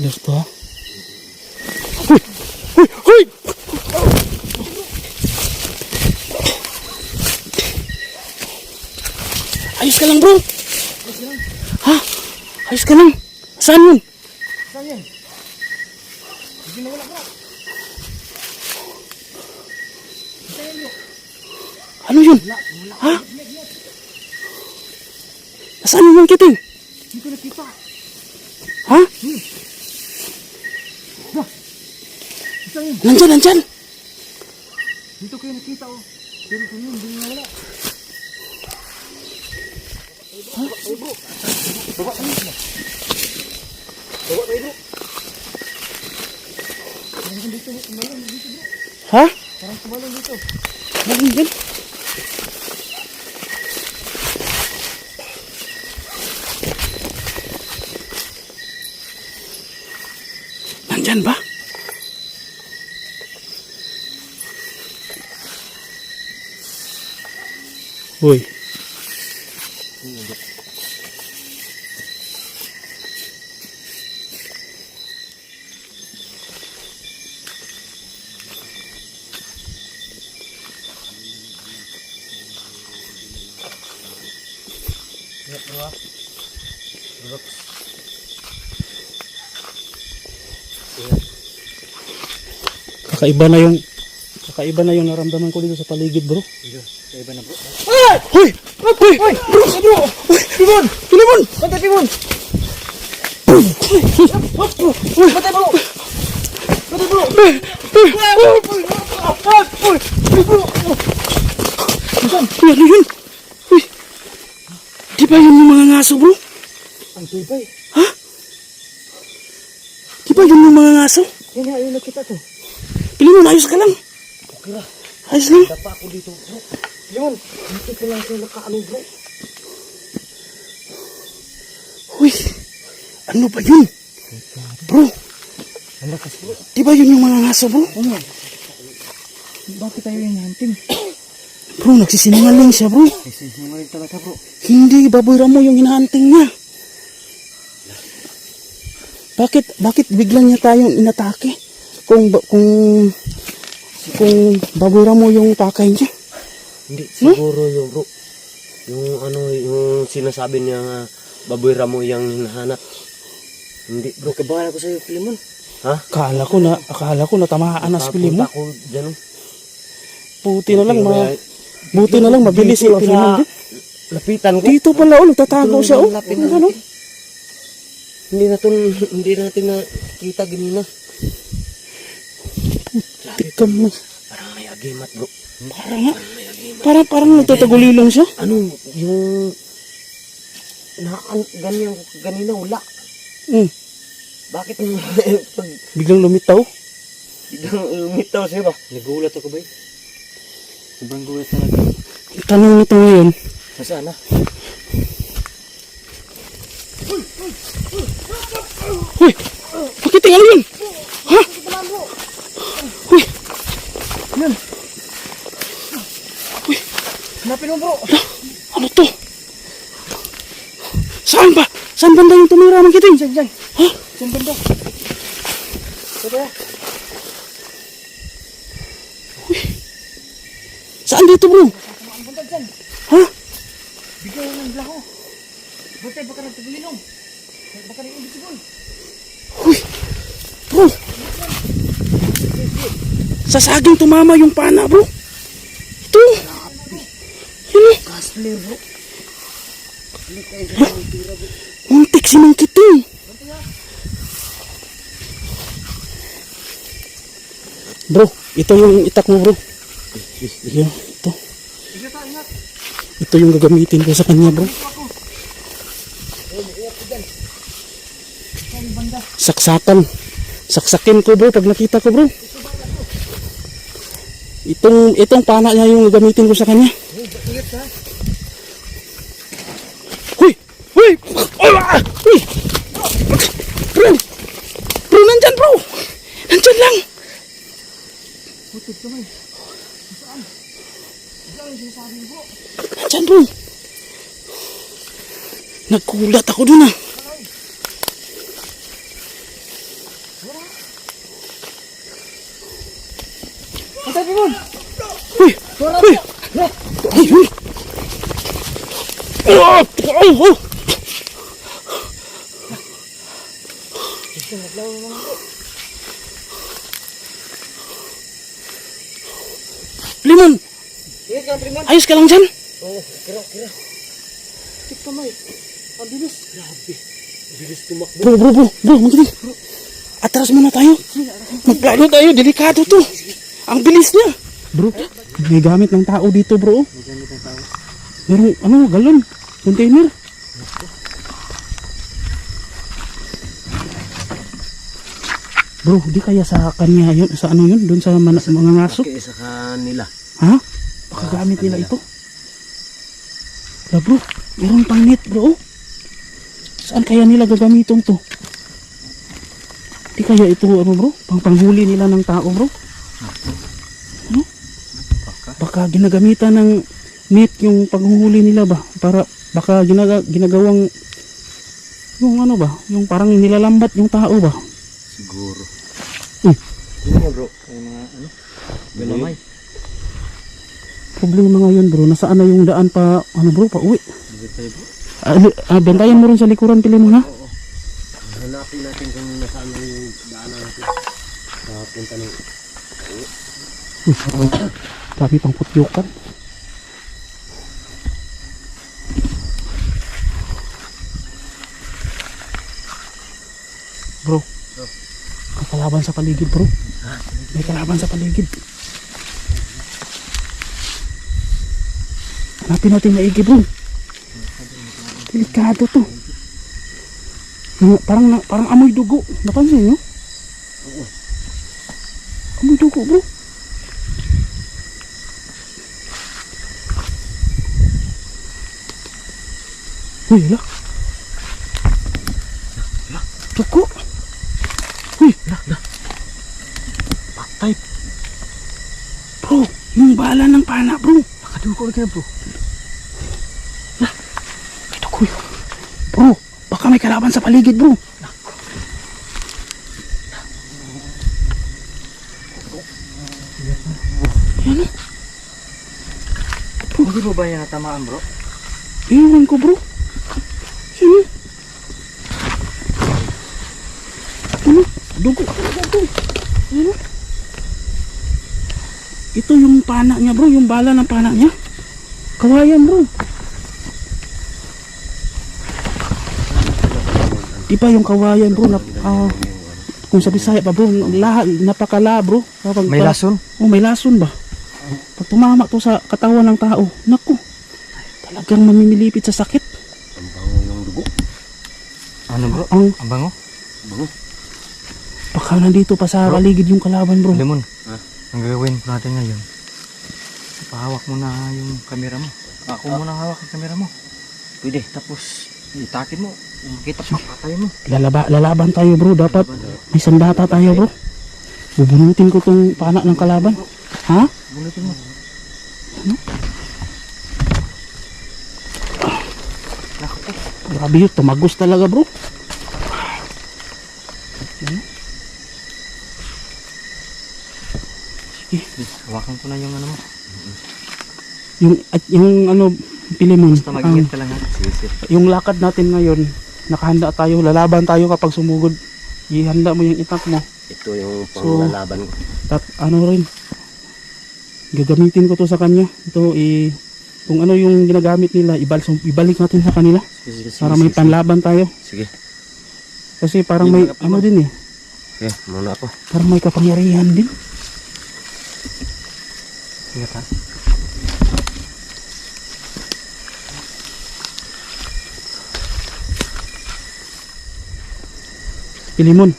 Clear to ha? Uy! Uy! Uy! Ayos ka lang bro! Ha? Ayos ka lang! Saan yun? Saan yan? Hindi na wala bro. Ano yun? Ha? Yun yung kiting? Hindi ko nakita. Ha? Saan yun? Nandyan, nandyan! Dito kayo nakita oh. Pero yun, hindi na wala. Ha? Ay bro. Baba tayo. Baba tayo bro. Dito, kumalan dito bro. Ha? Parang kumalan dito. Nandyan Uy. Kakaiba na yung kakaiba na yung naramdaman ko dito sa paligid, bro. Dito. Iba na bro. Hoy! Hoy! Hoy! Bro! Bro! Pimon! Pimon! Bantay Pimon! Bantay bro! Bantay bro! Uy, ano yun? Uy! Di ba yun yung mga ngaso, bro? Ang tibay. Di ba yun yung mga ngaso? Yan nga yung nakita to. Pili mo, ayos ka lang. Okay na. Ayos lang. Dapa ako dito bro. Yun. Dito ko lang siya nakaano bro. Uy! Ano ba yun? Bro, Ang lakas bro. di ba yun yung mga ngaso, bro? Ano? Bakit tayo yung hunting? Bro, nagsisinungaling siya, bro. Kasi sinungaling talaga bro. Hindi, baboy ramo yung hinahunting niya. Bakit, bakit biglang niya tayong inatake? Kung, kung, kung baboy ramo yung pakay niya. Hindi, siguro yung bro. Yung ano, yung sinasabi niya nga, baboy ramo yung hinahanap. Hindi bro. Kabahan ako sa'yo Pilimon. Ha? Akala ko na, akala ko na tamaan na sa pili mo. Papunta ko dyan. oh. Buti na lang, ma, Kaya- buti na lang mabilis Dito yung pili mo. sa Lapitan ko. Dito pala, oh, nagtatago siya, oh. lapit Ano, na ano? Hindi natin, hindi natin nakita ganina. Tika mo. Parang may agimat bro. Parang parang, parang nagtatagulilong siya. Ano, yung... Na, an, ganyan, ganina wala. Hmm, Bakit pag biglang lumitaw. biglang lumitaw siya ba? Nagulat ako ba eh. Sobrang gulat talaga. Tanong nito ngayon, Nasaan na? Uy! Bakit ano yun? Ha? Hanapin mo bro! Ano to? Saan ba? Saan banda yung tumira ng kiting? Diyan, diyan. Ha? Diyan banda. Teka. Saan dito bro? Ang banda dyan. Ha? Bigyan mo ng blaho. Bantay baka nagtagulilong. Baka nang imbisigon. Uy! Bro! Sa saging tumama yung pana bro. Ito! Yun o. Kasli bro. Muntik si Mang Kiting. Bro, ito yung itak mo bro. Yan, ito. Ito yung gagamitin ko sa kanya bro. Saksakan. Saksakin ko bro pag nakita ko bro. Itong itong pana niya yung gagamitin ko sa kanya. Ingat ha. Uy! Ola! Uy! Bro! Bro, nandyan bro! Nandyan lang! Putod kami. Saan? Saan ang sinasabi bro? Nandyan bro! Nagkulat ako dun ah. Patay mo! Uy! Uy! Uy! Uy! Uy! Ah, oh, oh. Oh! Oh! Oh! Limon! Ingat ka, Primon. Ayos ka lang dyan? Oh, kira, kira. Tik kamay. Ang bilis. Grabe. Bilis tumakbo. Bro, bro, bro, bro, magdali. Atras muna tayo. Magplano tayo, delikado to. Ang bilis niya. Bro, may gamit ng tao dito, bro. May gamit ng tao. Merong, ano, galon, container. Bro, di kaya sa kanya yun, sa ano yun, doon sa mana, mga ngaso? Kaya sa kanila. Ha? Baka gamit nila ito. Wala bro, meron pang net bro. Saan kaya nila gagamitin to? Di kaya ito ano bro? Pang panghuli nila ng tao bro? Ano? Baka ginagamitan ng net yung panghuhuli nila ba? Para baka ginaga, ginagawang yung ano ba? Yung parang nilalambat yung tao ba? Siguro. Hmm. Yun nga bro. May mga ano. Galamay. Problema ngayon bro, nasaan na yung daan pa ano bro, pa uwi? Dito tayo bro. Ah, ah, bantayan mo rin sa likuran pili mo ha? Hanapin natin kung nasaan na yung daanan natin. Papunta ng... Uy, dami pang putyukan. Bro, may kalaban sa paligid bro. May kalaban sa paligid. Hanapin natin maigi bro. Delikado to. Nga, Parang, parang amoy dugo. Napansin nyo? Amoy dugo bro. Uy, ala. Tuko. Uy, ala, ala. Patay. Bro, yung bala ng pana, bro. Nakadugo ka bro. May tuko yun. Bro, baka may kalaban sa paligid, bro. Yan o. Hindi mo ba yan natamaan bro? Iwan ko, bro. Yan o. Dugo. Dugo. Yan o. Ito yung pana niya, bro. Yung bala ng pana niya. Kawayan, bro. Di ba yung kawayan, bro? Na, ah, kung sa Bisaya pa, bro. Lahat, napakala, bro. Kapag, May lason? Oh, may lason ba? Pag tumama to sa katawan ng tao, naku, talagang mamimilipit sa sakit. Ang bango yung dugo. Ano bro? Ang Ang bango? Bango. Baka nandito pa sa paligid yung kalaban, bro. Lemon. Ha? Ang gagawin natin ngayon. Pahawak mo na yung kamera mo. Ako muna hawak ang kamera mo. Pwede. Tapos, itakin mo. Makita pa, patay mo. Lalaba, lalaban tayo, bro. Dapat may sandata tayo, bro. Bubunutin ko tong pana ng kalaban. Ha? Bunutin mo. Po. Grabe yun, tumagos talaga, bro. Hawakan ko na yung ano mo. Yung, at yung ano, Pilimon, Basta ang, mag-ingat ka lang ha. Sige, sige. yung lakad natin ngayon, nakahanda tayo, lalaban tayo kapag sumugod. Ihanda mo yung itak mo. Ito yung panglalaban ko. Tat, ano rin, gagamitin ko to sa kanya. Ito, i, kung ano yung ginagamit nila, ibal, ibalik natin sa kanila Sige, sige, sige. para may sige, panlaban tayo. Sige. Kasi parang may, ano din eh, Okay, muna ako. parang may kapangyarihan din. Ingat ha. Pilimon,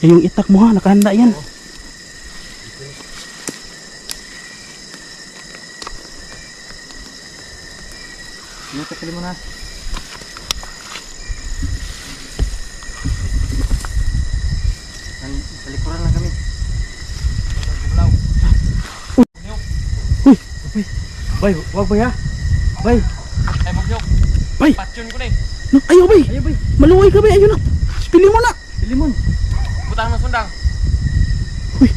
eh, yung itak mo ha, nakahanda yan. Ingat ka mo na. Nan- Sa likuran lang kami. Uy, Bay, wag bay ha. Bay. bay, Patyon ko na eh. ayaw bay, Ayo bay. maluway ka bay, ayun na. Pilimon na. Pilimon. Butang ng sundang. Uy,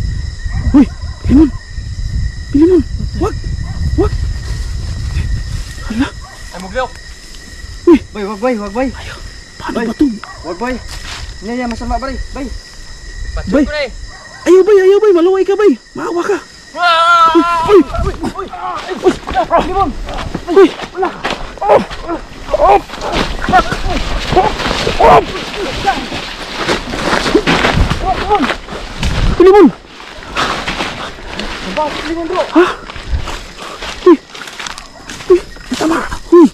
Pilimon, Pilimon, wag, wag. Hala, Ay, muglok. Bay, wag bay, wag bay. Paano Bay. ba to? Wag bay. Yan yan, masama bay. Bay. Bay. Ayaw bay, ayaw bay, maluway ka bay. Maawa ka. Uy! Uy! Uy! Uy! Wala! Pilimon! Ha? Uy! Uy! Tama! Uy!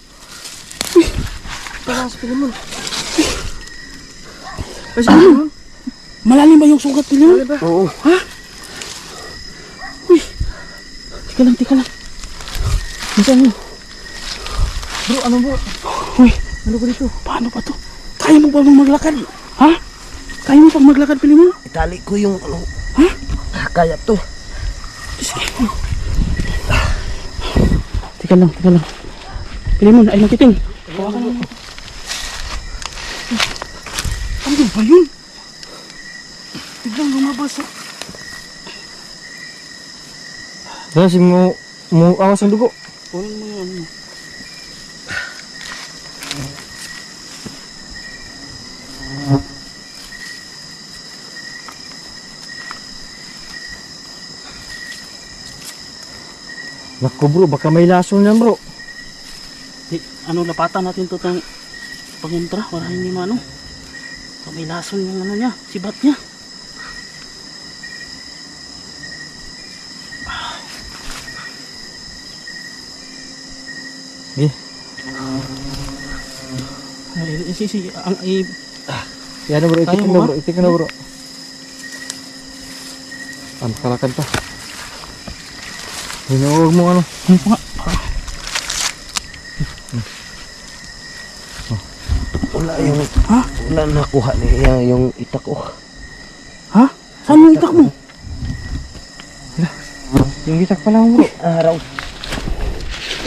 Tara sa pilimon. Ay, Pilimon! Malalim ba yung sugat, Pilimon? Oo. Ha? Uy! Tika lang, tika lang. Nasaan mo? Bro, ano bro? Uy! Ano ba dito? Paano ba to? Kaya mo ba bang maglakad? Ha? Kaya mo pang maglakad, Pilimon? Itali ko yung ano. Ha? Kaya to. Sige. Tika lang, tika lang. Pilimon, ay nakiting. Hawakan mo. Ano ba yun? Biglang lumabas. ah. Kasi mo, mo awas ang dugo. Kunin mo yun. Naku bro, baka may lason yan bro. Di, ano, lapatan natin to tang pangintra para hindi maano. So, may lason yung ano niya, sibat niya. Eh, Ay, si, si, ang, i, yan na bro, Kaya itik mo na bro, itik na bro. Ah, makalakad pa. Hinuog mo ano. ano pa nga? Ah, Wala yung, Ha? wala nakuha niya yung itak ko. Ha? Saan yung itak mo? Yung gitak pa lang bro. Araw.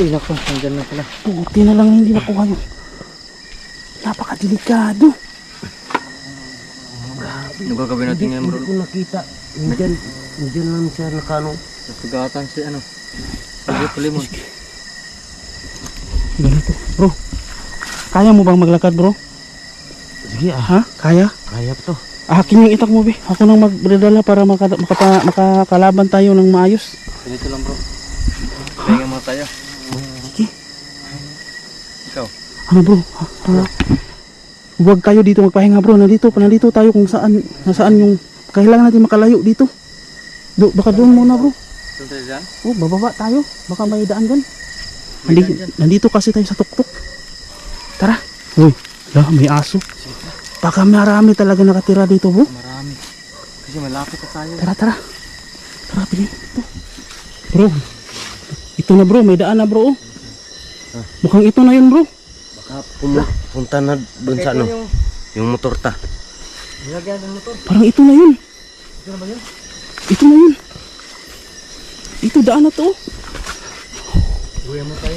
Uy, naku, nandyan na pala. Puti na lang hindi nakuha yun. Napakadelikado. Ano gagawin natin ngayon bro? Hindi ko nakita. Nandyan, nandyan lang siya nakano. Nasugatan si ano. Sige, palimon. Ganito. Bro, kaya mo bang maglakad bro? Sige ah. Ha? Kaya? Kaya to. Akin yung itak mo, be. Ako nang magdadala para maka, makapa, makakalaban tayo ng maayos. Ganito lang bro. Pahinga muna tayo. Sige. Ikaw. Ano bro? Ha, ha? Huwag tayo dito magpahinga bro. Nandito pa, nandito tayo kung saan, nasaan yung, kailangan natin makalayo dito. Do, baka doon muna bro. Saan tayo dyan? Oh, bababa tayo. Baka may daan dyan. Nandi, nandito kasi tayo sa tuktok. Tara. Uy, lah, may aso. Baka marami talaga nakatira dito bro. Marami. Kasi malapit na tayo. Tara, tara. Tara. Ito. Bro. Ito na bro, may daan na bro. oh. Mukhang ito na yun bro. Baka pum- punta na doon sa ano. yung Yung motor ta. nilagyan ng motor. Parang ito na yun. Ito na ba yun? Ito na yun. Ito daan na to. oh. Uwi mo tayo.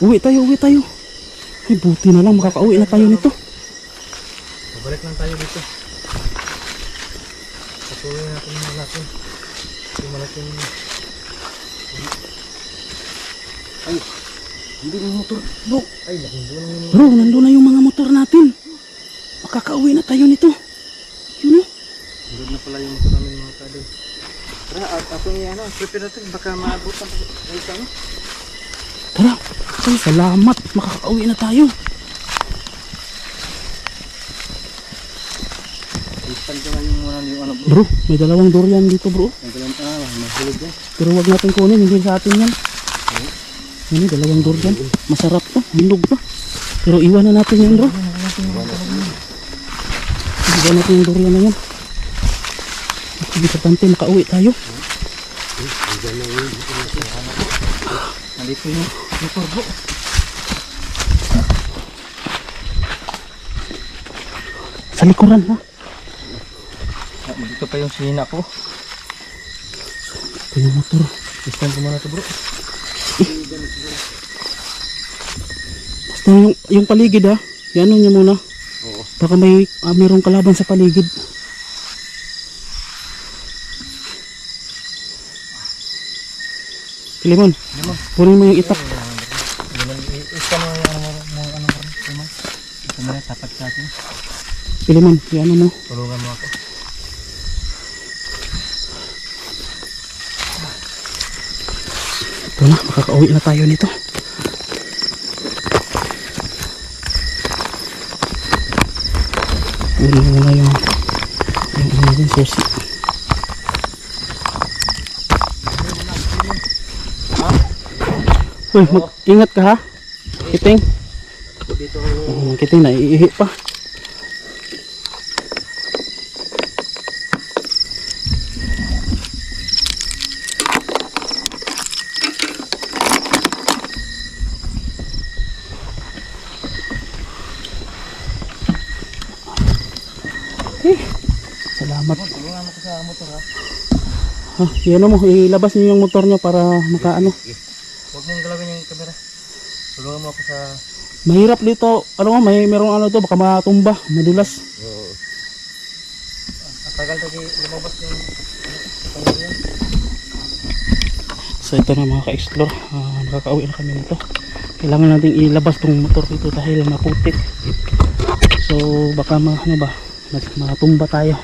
Uwi tayo, uwi tayo. Ay, buti na lang makakauwi na tayo nito. Babalik lang tayo dito. Patuloy natin yung malakin. Yung malaking... Hindi yung motor. Bro. Ay, doon yung... Bro, nandun na yung mga motor natin. Makakauwi na tayo nito. Yun oh. Doon na pala yung motor namin mga kadol. Tara, at ako yung ano, prepare natin. Baka maabutan. Ay, ano? Tara. Ay, salamat. Makakauwi na tayo. Na yung ano bro. Bro, may dalawang durian dito bro. Ang galang ah, mahulog yan. Pero wag natin kunin, hindi sa atin yan. Eh, dalawang durian. Masarap to, hinog pa. Pero iwan na natin yan bro. Iwan natin yung durian na yan. Importante, makauwi tayo. Nandito yung motor bro. Sa likuran ha. Ah, Dito pa yung sina ko. Ito yung motor. Ispan ko muna to bro. Yung, yung paligid ha. Yan niya muna. Oo. Baka may ah, mayroong kalaban sa paligid. Limon, Limon. kunin mo yung itak. Ispan mo yung ano mo, ano mo, ano camera tapat sa atin. Piliman, yan ano mo. Tulungan mo ako. Ito na, makakauwi na tayo nito. Uli muna yung yung ano din, susi. Uy, ingat ka ha. Kiting. Oh, kiting na iihi pa. Eh, salamat. Tulungan mo ko sa motor ha. Ha, yan mo, ilabas niyo yung motor niyo para makaano. Huwag mong galawin yung camera. Tulungan mo ako sa... Mahirap dito. Ano nga, may merong ano to, baka matumba, madulas. Oo. Ang tagal kasi lumabas yung... So ito na mga ka-explore, Ah, nakakauwi na kami nito. Kailangan nating ilabas tong motor dito dahil maputik. So baka ma, ano ba, matumba tayo.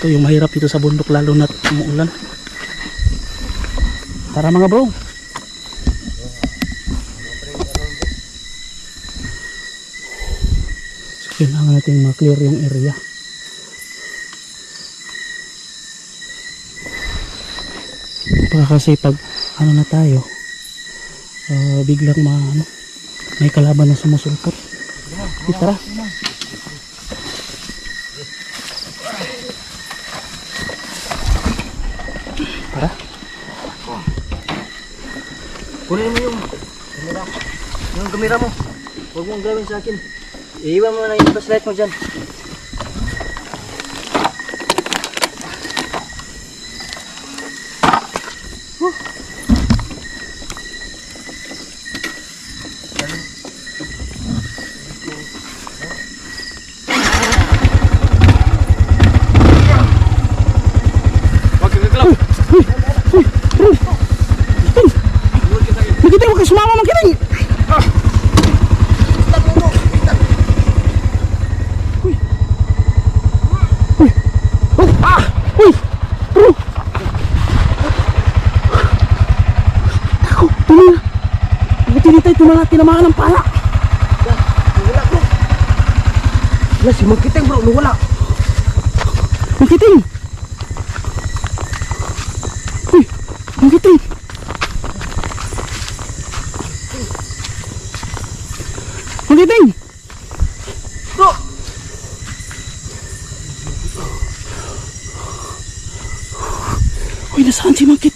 Ito yung mahirap dito sa bundok lalo na umuulan. Tara mga bro. So kailangan natin ma-clear yung area. Baka kasi pag ano na tayo, ah, biglang ma, ano, may kalaban na sumusulpot. Tara. Kunin mo yung camera. Yung camera mo. Huwag mong gawin sa akin. Iiwan mo na yung flashlight mo dyan. Huwag kang gagalaw. Magiting, huwag ka sumama magiting! Uy! Uy! Uy! Ah! Uy! Bro! Ako, tumina! Tayo tumala, tinamaan ng pala! Wala bro. Wala si Magkiteng bro, wala. Magiting! Uy! Magiting! Magiting! Bro! Uy, nasaan si Magiting?